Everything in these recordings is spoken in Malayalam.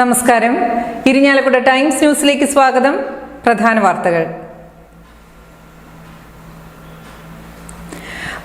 നമസ്കാരം. ഇരിഞ്ഞാലക്കുട ടൈംസ് ന്യൂസിലേക്ക് സ്വാഗതം. പ്രധാന വാർത്തകൾ.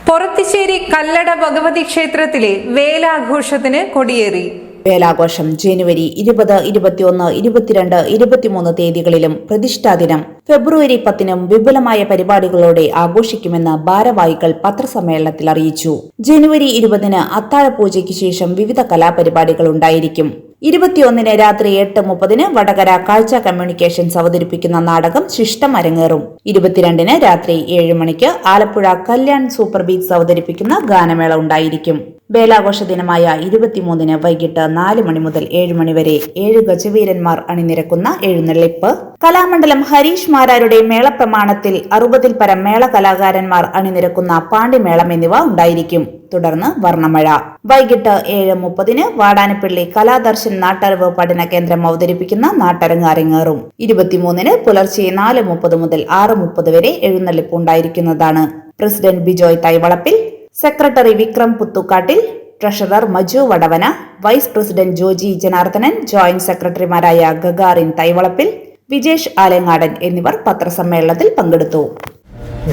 പൊറത്തിശ്ശേരി കല്ലട ഭഗവതി ക്ഷേത്രത്തിലെ വേലാഘോഷത്തിന് കൊടിയേറി. വേലാഘോഷം ജനുവരി ഇരുപത് ഇരുപത്തിയൊന്ന് ഇരുപത്തിരണ്ട് ഇരുപത്തിമൂന്ന് തീയതികളിലും പ്രതിഷ്ഠാ ദിനം ഫെബ്രുവരി പത്തിനും വിപുലമായ പരിപാടികളോടെ ആഘോഷിക്കുമെന്ന് ഭാരവാഹികൾ പത്രസമ്മേളനത്തിൽ അറിയിച്ചു. ജനുവരി ഇരുപതിന് അത്താഴപൂജയ്ക്ക് ശേഷം വിവിധ കലാപരിപാടികൾ ഉണ്ടായിരിക്കും. ഇരുപത്തിയൊന്നിന് രാത്രി എട്ട് മുപ്പതിന് വടകര കാഴ്ച കമ്മ്യൂണിക്കേഷൻസ് അവതരിപ്പിക്കുന്ന നാടകം ശിഷ്ടം അരങ്ങേറും. ഇരുപത്തിരണ്ടിന് രാത്രി ഏഴ് മണിക്ക് ആലപ്പുഴ കല്യാൺ സൂപ്പർ ബീറ്റ്സ് അവതരിപ്പിക്കുന്ന ഗാനമേള ഉണ്ടായിരിക്കും. വേലാഘോഷ ദിനമായ ഇരുപത്തിമൂന്നിന് വൈകിട്ട് നാല് മണി മുതൽ ഏഴ് മണി വരെ ഏഴ് ഗജവീരന്മാർ അണിനിരക്കുന്ന എഴുന്നള്ളിപ്പ്. കലാമണ്ഡലം ഹരീഷ് മാരാരുടെ മേളപ്രമാണത്തിൽ അറുപതിൽ പരം മേള കലാകാരന്മാർ അണിനിരക്കുന്ന പാണ്ടിമേളം എന്നിവ ഉണ്ടായിരിക്കും. തുടർന്ന് വർണമഴ. വൈകിട്ട് ഏഴ് മുപ്പതിന് വാടാനപ്പള്ളി കലാദർശൻ നാട്ടറിവ് പഠന കേന്ദ്രം അവതരിപ്പിക്കുന്ന നാട്ടരങ്ങ് അരങ്ങേറും ഇരുപത്തിമൂന്നിന് പുലർച്ചെ നാല് മുപ്പത് മുതൽ ആറ് മുപ്പത് വരെ എഴുന്നള്ളിപ്പ് ഉണ്ടായിരിക്കുന്നതാണ്. President Bijoy Thaivalappil secretary Vikram Puthukkattil treasurer Maju Vadavana vice president Joji Janardhanan joint സെക്രട്ടറിമാരായ ഗഗാറിൻ തൈവളപ്പിൽ വിജേഷ് ആലങ്ങാടൻ എന്നിവർ പത്രസമ്മേളനത്തിൽ പങ്കെടുത്തു.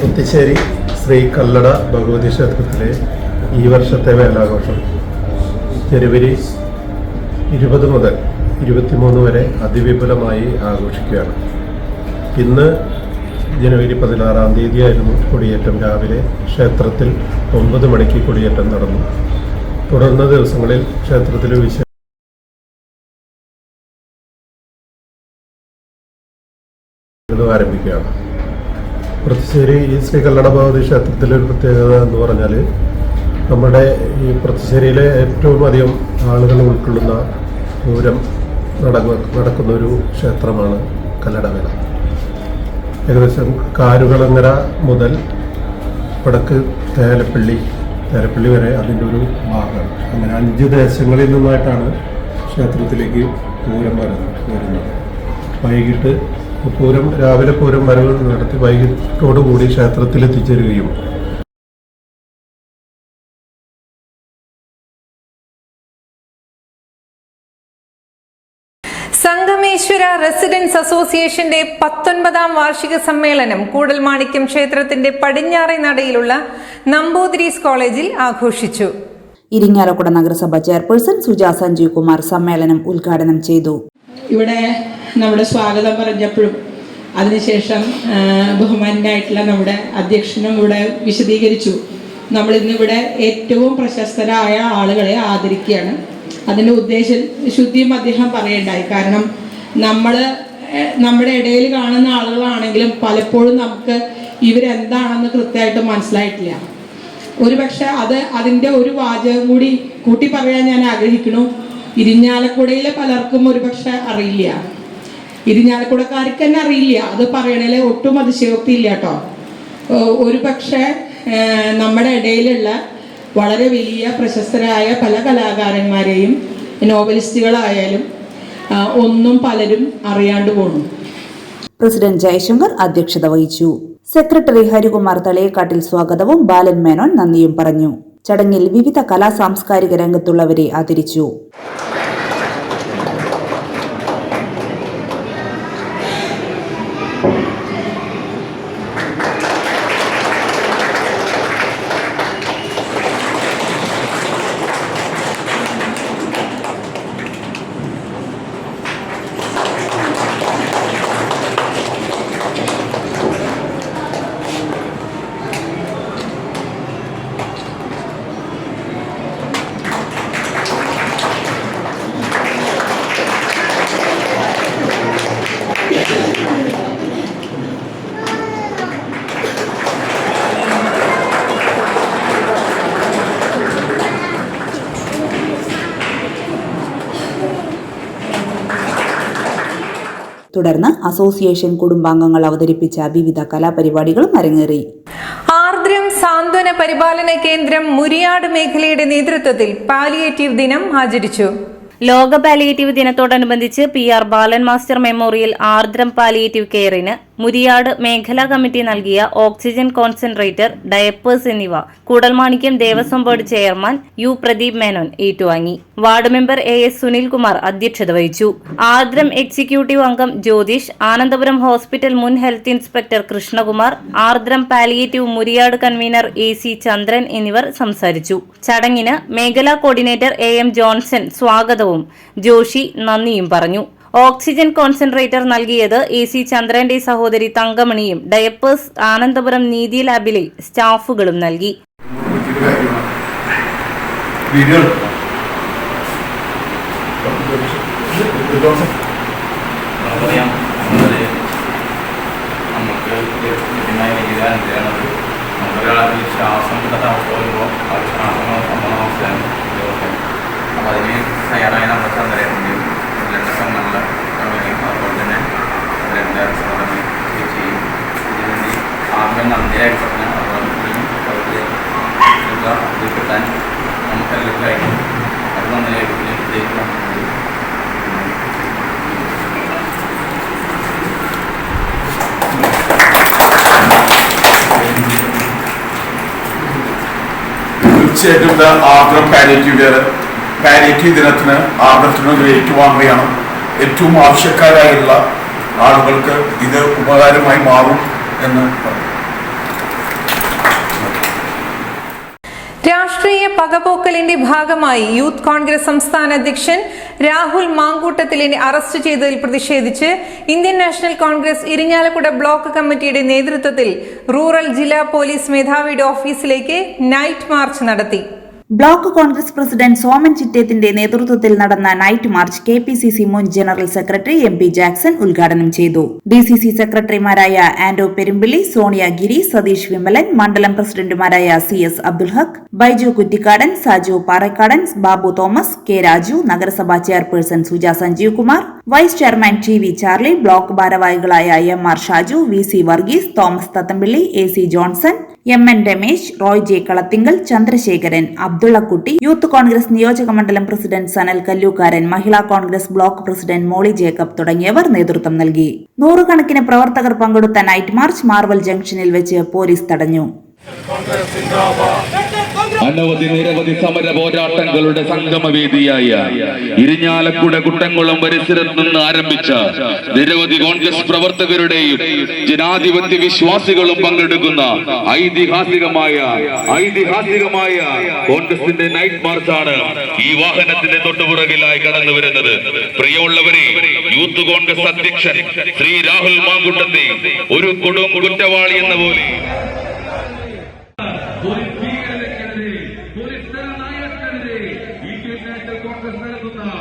മുത്തിശ്ശേരി ശ്രീ കല്ലട ഭഗവതി ക്ഷേത്രത്തിലെ ഈ വർഷത്തെ വേലാഘോഷം. ജനുവരി ഇരുപത് മുതൽ ഇരുപത്തിമൂന്ന് വരെ അതിവിപുലമായി ആഘോഷിക്കുകയാണ്. ഇന്ന് ജനുവരി പതിനാറാം തീയതിയായിരുന്നു കൊടിയേറ്റം. രാവിലെ ക്ഷേത്രത്തിൽ ഒമ്പത് മണിക്ക് കൊടിയേറ്റം നടന്നു. തുടർന്ന ദിവസങ്ങളിൽ ക്ഷേത്രത്തിലെ വിശേഷ ആരംഭിക്കുകയാണ്. പ്രത്യശ്ശേരി ഈ ശ്രീ കല്ലട ഭഗവതി ക്ഷേത്രത്തിലെ ഒരു പ്രത്യേകത എന്ന് പറഞ്ഞാൽ നമ്മുടെ ഈ പ്രത്യശ്ശേരിയിലെ ഏറ്റവും അധികം ആളുകൾ ഉൾക്കൊള്ളുന്ന പൂരം നടക്കുന്ന നടക്കുന്ന ഒരു ക്ഷേത്രമാണ് കല്ലടവേല. ഏകദേശം കാരുകളങ്ങര മുതൽ വടക്ക് തേലപ്പള്ളി തേലപ്പള്ളി വരെ അതിന്റെ ഒരു ഭാഗമാണ് അങ്ങനെ അഞ്ച് ദേശങ്ങളിൽ നിന്നായിട്ടാണ് ക്ഷേത്രത്തിലേക്ക് പൂരം വരുന്നത് വരുന്നത്. വൈകിട്ട് പൂരം രാവിലെ പൂരം വരവ് നടത്തി വൈകിട്ടോടുകൂടി ക്ഷേത്രത്തിൽ എത്തിച്ചേരുകയും സംഗമേശ്വര റെസിഡൻസ് അസോസിയേഷന്റെ പത്തൊൻപതാം വാർഷിക സമ്മേളനം കൂടൽമാണിക്യം ക്ഷേത്രത്തിന്റെ പടിഞ്ഞാറേ നടയിലുള്ള നമ്പൂതിരീസ് കോളേജിൽ ആഘോഷിച്ചു. ഇരിങ്ങാലക്കുട നഗരസഭ ചെയർപേഴ്സൺ സുജാ സഞ്ജീവ് കുമാർ സമ്മേളനം ഉദ്ഘാടനം ചെയ്തു. ഇവിടെ നമ്മുടെ സ്വാഗതം പറഞ്ഞപ്പോഴും അതിനുശേഷം ബഹുമാനായിട്ടുള്ള നമ്മുടെ അധ്യക്ഷനും ഇവിടെ വിശദീകരിച്ചു. നമ്മൾ ഇന്നിവിടെ ഏറ്റവും പ്രശസ്തരായ ആളുകളെ ആദരിക്കുകയാണ്. അതിന്റെ ഉദ്ദേശ ശുദ്ധിയും അദ്ദേഹം പറയേണ്ടായി. കാരണം നമ്മൾ നമ്മുടെ ഇടയിൽ കാണുന്ന ആളുകളാണെങ്കിലും പലപ്പോഴും നമുക്ക് ഇവരെന്താണെന്ന് കൃത്യമായിട്ട് മനസ്സിലായിട്ടില്ല. ഒരു പക്ഷെ അത് അതിന്റെ ഒരു വാചകം കൂടി കൂട്ടി പറയാൻ ഞാൻ ആഗ്രഹിക്കുന്നു. ഇരിഞ്ഞാലക്കുടയിലെ പലർക്കും ഒരുപക്ഷെ അറിയില്ല. ഇരിഞ്ഞാലക്കുടക്കാർക്ക് തന്നെ അറിയില്ല. അത് പറയണേൽ ഒട്ടും അതിശയോക്തി ഇല്ല കേട്ടോ ഒരു പക്ഷേ നമ്മുടെ ഇടയിലുള്ള വളരെ വലിയ പ്രശസ്തരായ പല കലാകാരന്മാരെയും നോവലിസ്റ്റുകളായാലും ഒന്നും പലരും അറിയാണ്ട് പോണു. പ്രസിഡന്റ് ജയശങ്കർ അധ്യക്ഷത വഹിച്ചു. സെക്രട്ടറി ഹരികുമാർ തളയക്കാട്ടിൽ സ്വാഗതവും ബാലൻ മേനോൻ നന്ദിയും പറഞ്ഞു. ചടങ്ങിൽ വിവിധ കലാ സാംസ്കാരിക രംഗത്തുള്ളവരെ ആദരിച്ചു. തുടർന്ന് അസോസിയേഷൻ കുടുംബാംഗങ്ങൾ അവതരിപ്പിച്ച വിവിധ കലാപരിപാടികളും അരങ്ങേറി. ആർദ്രം സാന്ത്വന പരിപാലന കേന്ദ്രം മുരിയാട് മേഖലയുടെ നേതൃത്വത്തിൽ പാലിയേറ്റീവ് ദിനം ആചരിച്ചു. ലോക പാലിയേറ്റീവ് ദിനത്തോടനുബന്ധിച്ച് P R Balan master memorial Ardram palliative കെയറിന് Muriyad മേഖലാ കമ്മിറ്റി നൽകിയ ഓക്സിജൻ കോൺസെൻട്രേറ്റർ ഡയപ്പേഴ്സ് എന്നിവ Koodalmanikyam Devaswom board chairman U Pradeep Menon ഏറ്റുവാങ്ങി. Ward member A S Sunilkumar അധ്യക്ഷത വഹിച്ചു. ആർദ്രം എക്സിക്യൂട്ടീവ് അംഗം ജ്യോതിഷ് ആനന്ദപുരം ഹോസ്പിറ്റൽ മുൻ health inspector Krishnakumar Ardram palliative Muriyad convener A C Chandran എന്നിവർ സംസാരിച്ചു. ചടങ്ങിന് മേഖലാ കോർഡിനേറ്റർ എ എം ജോൺസൺ സ്വാഗതവും ജോഷി നന്ദിയും പറഞ്ഞു. ഓക്സിജൻ കോൺസെൻട്രേറ്റർ നൽകിയത് എ സി ചന്ദ്രന്റെ സഹോദരി തങ്കമണിയും. ഡയപ്പേഴ്സ് ആനന്ദപുരം നീതി ലാബിലെ സ്റ്റാഫുകളും നൽകി. അപ്പോൾ അതിന് തയ്യാറായ നമ്മുടെ ചന്ദ്രയുടെയും ബ്ലഡൊക്കെ നല്ല അതുപോലെ തന്നെ ബ്ലഡ് അടിസ്ഥാനം ചെയ്യും. ഇതിനുവേണ്ടി ആദ്യം നന്ദിയായിട്ട് പറഞ്ഞാൽ അതുപോലെ ഇത് കിട്ടാൻ നമുക്കെല്ലാം കഴിയും അത് നന്നായിട്ട് ഇതിലേക്ക് തീർച്ചയായിട്ടും ഇത് ആർദ്രം പാലിയേറ്റീവ് പാലിയേറ്റീവ് ദിനത്തിന് ആർദ്രത്തിന് ഏറ്റുവാങ്ങുകയാണ് ഏറ്റവും ആവശ്യക്കാരായുള്ള ആളുകൾക്ക് ഇത് ഉപകാരമായി മാറും എന്ന് പറഞ്ഞു. രാഷ്ട്രീയ പകപോക്കലിന്റെ ഭാഗമായി യൂത്ത് കോൺഗ്രസ് സംസ്ഥാന അധ്യക്ഷൻ രാഹുൽ മാങ്കൂട്ടത്തിലിനെ അറസ്റ്റ് ചെയ്തതിൽ പ്രതിഷേധിച്ച് Indian National Congress Irinjalakuda block കമ്മിറ്റിയുടെ നേതൃത്വത്തിൽ റൂറൽ ജില്ലാ പോലീസ് മേധാവിയുടെ ഓഫീസിലേക്ക് നൈറ്റ് മാർച്ച് നടത്തി. ബ്ലോക്ക് കോൺഗ്രസ് പ്രസിഡന്റ് സോമൻ ചിറ്റേത്തിന്റെ നേതൃത്വത്തിൽ നടന്ന night march K P C C മുൻ general secretary M P Jackson ഉദ്ഘാടനം ചെയ്തു. ഡി സി സി സെക്രട്ടറിമാരായ ആന്റോ പെരുമ്പിള്ളി സോണിയ ഗിരി സതീഷ് വിമലൻ മണ്ഡലം പ്രസിഡന്റുമാരായ C S Abdul Haq Baiju Kuttikkadan Saju Parakkadan Babu Thomas K Raju നഗരസഭാ chairperson Suja Sanjeev Kumar vice chairman T V Charlie block ഭാരവാഹികളായ M R Shaju V C Varghese Thomas Thathampilly A C Johnson M N Ramesh Roy J Kalathinkal Chandrasekharan Abdullakutty youth Congress നിയോജക മണ്ഡലം president Sanal Kallookaran Mahila Congress block president Molly Jacob തുടങ്ങിയവർ നേതൃത്വം നൽകി. നൂറുകണക്കിന് പ്രവർത്തകർ പങ്കെടുത്ത നൈറ്റ് മാർച്ച് മാർവൽ ജംഗ്ഷനിൽ വെച്ച് പോലീസ് തടഞ്ഞു. അനവധി നിരവധി സമര പോരാട്ടങ്ങളുടെ സംഗമവേദിയായ ഇരിഞ്ഞാലക്കുട കുട്ടംകുളം പരിസരത്ത് നിന്ന് ആരംഭിച്ച നിരവധി കോൺഗ്രസ് പ്രവർത്തകരുടെയും ജനാധിപത്യ വിശ്വാസികളും പങ്കെടുക്കുന്ന ഐതിഹാസികമായ ഐതിഹാസികമായ കോൺഗ്രസിന്റെ നൈറ്റ് മാർച്ചാണ് ഈ വാഹനത്തിന്റെ തൊട്ടുപുറകിലായി കടന്നു വരുന്നത്. പ്രിയമുള്ളവരെ യൂത്ത് കോൺഗ്രസ് അധ്യക്ഷൻ ശ്രീ രാഹുൽ മാങ്കുട്ടത്തെ ഒരു കൊടും കുറ്റവാളി എന്ന പോലെ പോലീസ് ഭീകരതയ്ക്കെതിരെ പോലീസ് ജനനായകർക്കെതിരെ ഇന്ത്യൻ നാഷണൽ കോൺഗ്രസ് നടത്തുന്ന